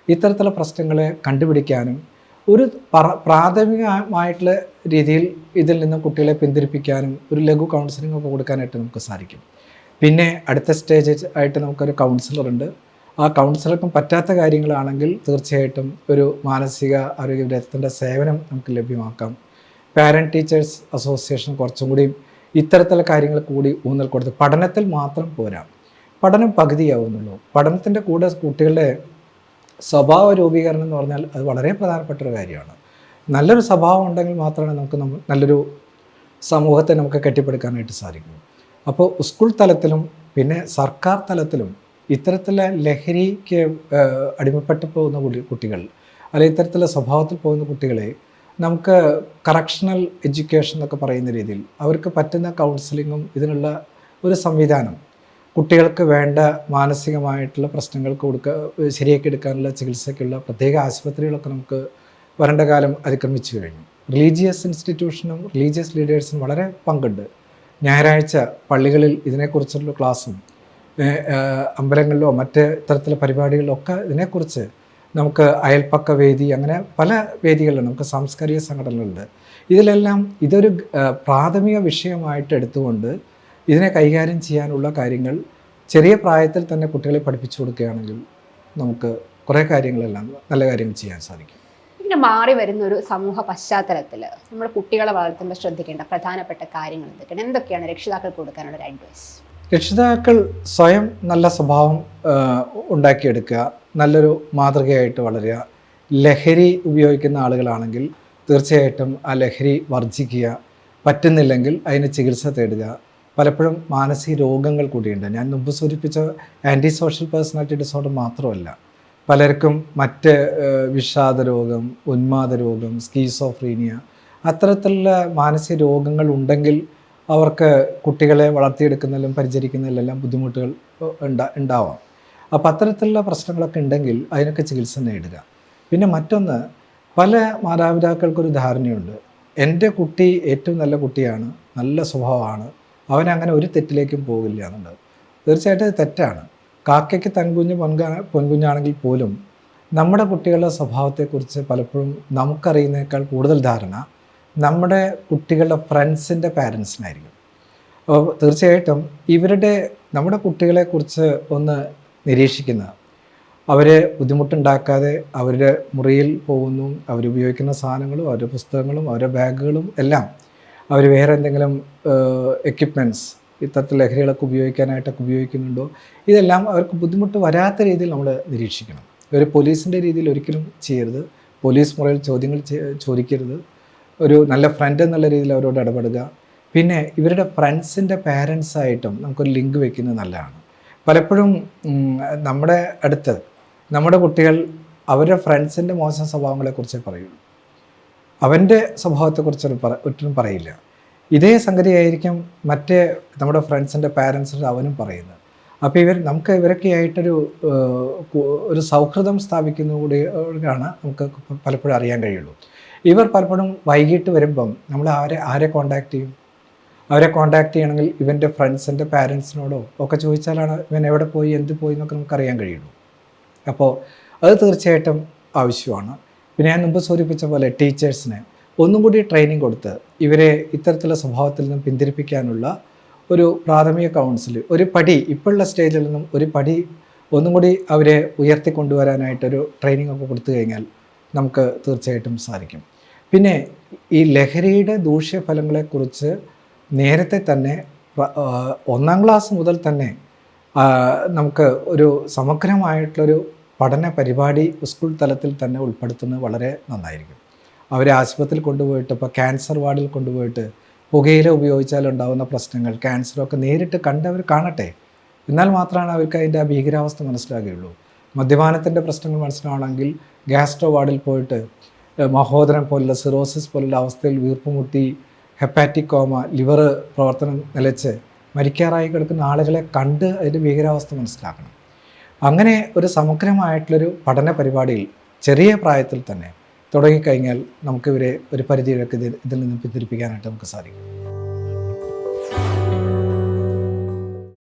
ഇത്തരത്തിലുള്ള പ്രശ്നങ്ങളെ കണ്ടുപിടിക്കാനും ഒരു പ്രാഥമികമായിട്ടുള്ള രീതിയിൽ ഇതിൽ നിന്ന് കുട്ടികളെ പിന്തിരിപ്പിക്കാനും ഒരു ലഘു കൗൺസിലിംഗ് ഒക്കെ കൊടുക്കാനായിട്ട് നമുക്ക് സാധിക്കും. പിന്നെ അടുത്ത സ്റ്റേജ് ആയിട്ട് നമുക്കൊരു കൗൺസിലറുണ്ട് ആ കൗൺസിലർക്കും പറ്റാത്ത കാര്യങ്ങളാണെങ്കിൽ തീർച്ചയായിട്ടും ഒരു മാനസിക ആരോഗ്യ വിദഗ്ധത്തിന്റെ സേവനം നമുക്ക് ലഭ്യമാക്കാം. പാരന്റ് ടീച്ചേഴ്സ് അസോസിയേഷൻ കുറച്ചും കൂടി ഇത്തരത്തിലുള്ള കാര്യങ്ങൾ കൂടി ഊന്നൽ കൊടുത്ത് പഠനത്തിൽ മാത്രം പോരാ. പഠനം പകുതിയാവുന്നുള്ളൂ. പഠനത്തിന്റെ കൂടെ കുട്ടികളുടെ സ്വഭാവ രൂപീകരണം എന്ന് പറഞ്ഞാൽ അത് വളരെ പ്രധാനപ്പെട്ട ഒരു കാര്യമാണ്. നല്ലൊരു സ്വഭാവം ഉണ്ടെങ്കിൽ മാത്രമേ നമുക്ക് നമ്മൾ നല്ലൊരു സമൂഹത്തെ നമുക്ക് കെട്ടിപ്പടുക്കാനായിട്ട് സാധിക്കൂ. അപ്പോൾ സ്കൂൾ തലത്തിലും പിന്നെ സർക്കാർ തലത്തിലും ഇത്തരത്തിലുള്ള ലഹരിക്ക് അടിമപ്പെട്ടു പോകുന്ന കുട്ടികൾ അല്ലെങ്കിൽ ഇത്തരത്തിലുള്ള സ്വഭാവത്തിൽ പോകുന്ന കുട്ടികളെ നമുക്ക് കറക്ഷണൽ എഡ്യൂക്കേഷൻ എന്നൊക്കെ പറയുന്ന രീതിയിൽ അവർക്ക് പറ്റുന്ന കൗൺസിലിങ്ങും ഇതിനുള്ള ഒരു സംവിധാനം കുട്ടികൾക്ക് വേണ്ട മാനസികമായിട്ടുള്ള പ്രശ്നങ്ങൾക്ക് കൊടുക്കുക ശരിയാക്കി എടുക്കാനുള്ള ചികിത്സയ്ക്കുള്ള പ്രത്യേക ആശുപത്രികളൊക്കെ നമുക്ക് വരേണ്ട കാലം അതിക്രമിച്ചു കഴിഞ്ഞു. റിലീജിയസ് ഇൻസ്റ്റിറ്റ്യൂഷനും റിലീജിയസ് ലീഡേഴ്സിനും വളരെ പങ്കുണ്ട്. ഞായറാഴ്ച പള്ളികളിൽ ഇതിനെക്കുറിച്ചുള്ള ക്ലാസ്സും അമ്പലങ്ങളിലോ മറ്റ് തരത്തിലുള്ള പരിപാടികളിലോ ഒക്കെ ഇതിനെക്കുറിച്ച് നമുക്ക് അയൽപ്പക്ക വേദി അങ്ങനെ പല വേദികളിലും നമുക്ക് സാംസ്കാരിക സംഘടനകളുണ്ട്. ഇതിലെല്ലാം ഇതൊരു പ്രാഥമിക വിഷയമായിട്ട് എടുത്തുകൊണ്ട് ഇതിനെ കൈകാര്യം ചെയ്യാനുള്ള കാര്യങ്ങൾ ചെറിയ പ്രായത്തിൽ തന്നെ കുട്ടികളെ പഠിപ്പിച്ചു കൊടുക്കുകയാണെങ്കിൽ നമുക്ക് കുറേ കാര്യങ്ങളെല്ലാം നല്ല കാര്യങ്ങൾ ചെയ്യാൻ സാധിക്കും. ഇങ്ങനെ മാറി വരുന്ന ഒരു സമൂഹ പശ്ചാത്തലത്തിൽ നമ്മൾ കുട്ടികളെ വളർത്തുമ്പോൾ ശ്രദ്ധിക്കേണ്ട പ്രധാനപ്പെട്ട കാര്യങ്ങൾ എന്തൊക്കെയാണ്? എന്തൊക്കെയാണ് രക്ഷിതാക്കൾക്ക് കൊടുക്കാനുള്ള ഒരു അഡ്വൈസ് രക്ഷിതാക്കൾ സ്വയം നല്ല സ്വഭാവം ഉണ്ടാക്കിയെടുക്കുക നല്ലൊരു മാതൃകയായിട്ട് വളരുക ലഹരി ഉപയോഗിക്കുന്ന ആളുകളാണെങ്കിൽ തീർച്ചയായിട്ടും ആ ലഹരി വർജിക്കുക പറ്റുന്നില്ലെങ്കിൽ അതിന് ചികിത്സ തേടുക പലപ്പോഴും മാനസിക രോഗങ്ങൾ കൂടിയുണ്ട്. ഞാൻ മുമ്പ് സൂചിപ്പിച്ച ആന്റി സോഷ്യൽ പേഴ്സണാലിറ്റി ഡിസോർഡർ മാത്രമല്ല പലർക്കും മറ്റ് വിഷാദ രോഗം ഉന്മാദ രോഗം സ്കീസോഫ്രീനിയ അത്തരത്തിലുള്ള മാനസിക രോഗങ്ങൾ ഉണ്ടെങ്കിൽ അവർക്ക് കുട്ടികളെ വളർത്തിയെടുക്കുന്നതിലും പരിചരിക്കുന്നതിലെല്ലാം ബുദ്ധിമുട്ടുകൾ ഉണ്ടാ ഉണ്ടാവാം. അപ്പോൾ അത്തരത്തിലുള്ള പ്രശ്നങ്ങളൊക്കെ ഉണ്ടെങ്കിൽ അതിനൊക്കെ ചികിത്സ നേടുക. പിന്നെ മറ്റൊന്ന് പല മാതാപിതാക്കൾക്കൊരു ധാരണയുണ്ട്. എന്റെ കുട്ടി ഏറ്റവും നല്ല കുട്ടിയാണ് നല്ല സ്വഭാവമാണ് അവൻ അങ്ങനെ ഒരു തെറ്റിലേക്കും പോകില്ല എന്നുള്ളത്. തീർച്ചയായിട്ടും അത് തെറ്റാണ്. കാക്കയ്ക്ക് തൻകുഞ്ഞ് പൊൻകാ പൊൻകുഞ്ഞാണെങ്കിൽ പോലും നമ്മുടെ കുട്ടികളുടെ സ്വഭാവത്തെക്കുറിച്ച് പലപ്പോഴും നമുക്കറിയുന്നതിനേക്കാൾ കൂടുതൽ ധാരണ നമ്മുടെ കുട്ടികളുടെ ഫ്രണ്ട്സിന്റെ പാരൻസിനായിരിക്കും അപ്പോൾ തീർച്ചയായിട്ടും ഇവരുടെ നമ്മുടെ കുട്ടികളെക്കുറിച്ച് ഒന്ന് നിരീക്ഷിക്കുന്ന അവരെ ബുദ്ധിമുട്ടുണ്ടാക്കാതെ അവരുടെ മുറിയിൽ പോകുന്നു അവരുപയോഗിക്കുന്ന സാധനങ്ങളും അവരുടെ പുസ്തകങ്ങളും അവരുടെ ബാഗുകളും എല്ലാം അവർ വേറെ എന്തെങ്കിലും എക്യുപ്മെന്റ്സ് ഇത്തരത്തിൽ ലഹരികളൊക്കെ ഉപയോഗിക്കാനായിട്ടൊക്കെ ഉപയോഗിക്കുന്നുണ്ടോ? ഇതെല്ലാം അവർക്ക് ബുദ്ധിമുട്ട് വരാത്ത രീതിയിൽ നമ്മൾ നിരീക്ഷിക്കണം. ഒരു പോലീസിന്റെ രീതിയിൽ ഒരിക്കലും ചെയ്യരുത്. പോലീസ് മുറയിൽ ചോദ്യങ്ങൾ ചോദിക്കരുത്. ഒരു നല്ല ഫ്രണ്ട് എന്നുള്ള രീതിയിൽ അവരോട് ഇടപെടുക. പിന്നെ ഇവരുടെ ഫ്രണ്ട്സിന്റെ പാരൻസായിട്ടും നമുക്കൊരു ലിങ്ക് വെക്കുന്നത് നല്ലതാണ്. പലപ്പോഴും നമ്മുടെ അടുത്ത് നമ്മുടെ കുട്ടികൾ അവരുടെ ഫ്രണ്ട്സിന്റെ മോശം സ്വഭാവങ്ങളെക്കുറിച്ചേ പറയുള്ളൂ. അവന്റെ സ്വഭാവത്തെക്കുറിച്ച് ഒരു ഒട്ടും പറയില്ല. ഇതേ സംഗതിയായിരിക്കും മറ്റേ നമ്മുടെ ഫ്രണ്ട്സിന്റെ പാരൻസിന്റെ അവനും പറയുന്നത്. അപ്പോൾ ഇവർ നമുക്ക് ഇവരൊക്കെ ആയിട്ടൊരു ഏഹ്, ഒരു സൗഹൃദം സ്ഥാപിക്കുന്ന കൂടി ആണ് നമുക്ക് പലപ്പോഴും അറിയാൻ കഴിയുള്ളൂ. ഇവർ പലപ്പോഴും വൈകിട്ട് വരുമ്പം നമ്മൾ ആരെ ആരെ കോണ്ടാക്ട് ചെയ്യും? അവരെ കോണ്ടാക്ട് ചെയ്യണമെങ്കിൽ ഇവന്റെ ഫ്രണ്ട്സിന്റെ പാരൻസിനോടോ ഒക്കെ ചോദിച്ചാലാണ് ഇവൻ എവിടെ പോയി എന്ത് പോയി എന്നൊക്കെ നമുക്ക് അറിയാൻ കഴിയുള്ളൂ. അപ്പോൾ അത് തീർച്ചയായിട്ടും ആവശ്യമാണ്. പിന്നെ ഞാൻ മുമ്പ് സൂചിപ്പിച്ച പോലെ ടീച്ചേഴ്സിന് ഒന്നും കൂടി ട്രെയിനിങ് കൊടുത്ത് ഇവരെ ഇത്തരത്തിലുള്ള സ്വഭാവത്തിൽ നിന്നും പിന്തിരിപ്പിക്കാനുള്ള ഒരു പ്രാഥമിക കൗൺസിൽ ഒരു പടി ഇപ്പോഴുള്ള സ്റ്റേജിൽ നിന്നും ഒരു പടി ഒന്നും കൂടി അവരെ ഉയർത്തിക്കൊണ്ടുവരാനായിട്ടൊരു ട്രെയിനിങ് ഒക്കെ കൊടുത്തു കഴിഞ്ഞാൽ നമുക്ക് തീർച്ചയായിട്ടും സാധിക്കും. പിന്നെ ഈ ലഹരിയുടെ ദൂഷ്യഫലങ്ങളെക്കുറിച്ച് നേരത്തെ തന്നെ ഒന്നാം ക്ലാസ് മുതൽ തന്നെ നമുക്ക് ഒരു സമഗ്രമായിട്ടുള്ളൊരു പഠന പരിപാടി സ്കൂൾ തലത്തിൽ തന്നെ ഉൾപ്പെടുത്തുന്നത് വളരെ നന്നായിരിക്കും. അവരെ ആശുപത്രിയിൽ കൊണ്ടുപോയിട്ട് ഇപ്പോൾ ക്യാൻസർ വാർഡിൽ കൊണ്ടുപോയിട്ട് പുകയില ഉപയോഗിച്ചാൽ ഉണ്ടാകുന്ന പ്രശ്നങ്ങൾ ക്യാൻസറൊക്കെ നേരിട്ട് കണ്ട് അവർ കാണട്ടെ. എന്നാൽ മാത്രമാണ് അവർക്ക് അതിന്റെ ആ ഭീകരാവസ്ഥ മനസ്സിലാകുകയുള്ളൂ. മദ്യപാനത്തിന്റെ പ്രശ്നങ്ങൾ മനസ്സിലാവണമെങ്കിൽ ഗ്യാസ്ട്രോ വാർഡിൽ പോയിട്ട് മഹോദരം പോലുള്ള സിറോസിസ് പോലുള്ള അവസ്ഥയിൽ വീർപ്പുമുട്ടി ഹെപ്പാറ്റിക് കോമ ലിവർ പ്രവർത്തനം നിലച്ച് മരിക്കാറായി കിടക്കുന്ന ആളുകളെ കണ്ട് അതിന്റെ ഭീകരാവസ്ഥ മനസ്സിലാക്കണം. അങ്ങനെ ഒരു സമഗ്രമായിട്ടുള്ളൊരു പഠന പരിപാടിയിൽ ചെറിയ പ്രായത്തിൽ തന്നെ തുടങ്ങിക്കഴിഞ്ഞാൽ നമുക്ക് ഇവരെ ഒരു പരിധിയിലൊക്കെ ഇതിൽ നിന്ന് പിന്തിരിപ്പിക്കാനായിട്ട് നമുക്ക് സാധിക്കും.